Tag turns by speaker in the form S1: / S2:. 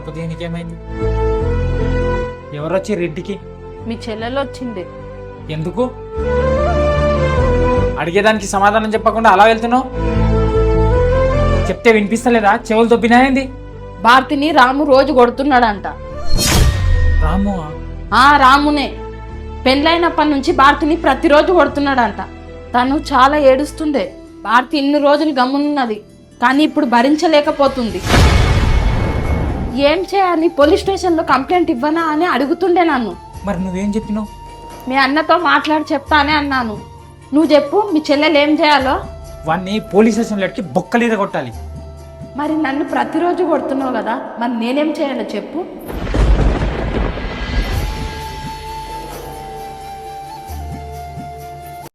S1: నీకేమైంది ఎవరు వచ్చి ఇంటికి?
S2: మీ చెల్లెలు వచ్చింది.
S1: ఎందుకు? అడిగేదానికి సమాధానం చెప్పకుండా అలా వెళ్తున్నావు? చెప్తే వినిపిస్తలేదా? చెవులు దొబ్బినాయంది
S2: భారతిని రాము రోజు కొడుతున్నాడంట.
S1: రాము
S2: ఆ రామునే. పెళ్ళైనప్పటి నుంచి భారతిని ప్రతిరోజు కొడుతున్నాడంట. తను చాలా ఏడుస్తుండే. భారతి ఇన్ని రోజులు గమ్మునున్నది కానీ ఇప్పుడు భరించలేకపోతుంది. ఏం చేయాలి? పోలీస్ స్టేషన్లో కంప్లైంట్ ఇవ్వనా అని అడుగుతుండే నన్ను.
S1: మరి నువ్వేం చెప్పినావు?
S2: మీ అన్నతో మాట్లాడి చెప్తానే అన్నాను. నువ్వు చెప్పు మీ చెల్లెలు ఏం చేయాలో?
S1: వాడిని పోలీస్ స్టేషన్లో ఎక్కి బొక్కలీద కొట్టాలి
S2: మరి నన్ను ప్రతిరోజు కొడుతున్నావు కదా మరి నేనేం చేయాలో చెప్పు.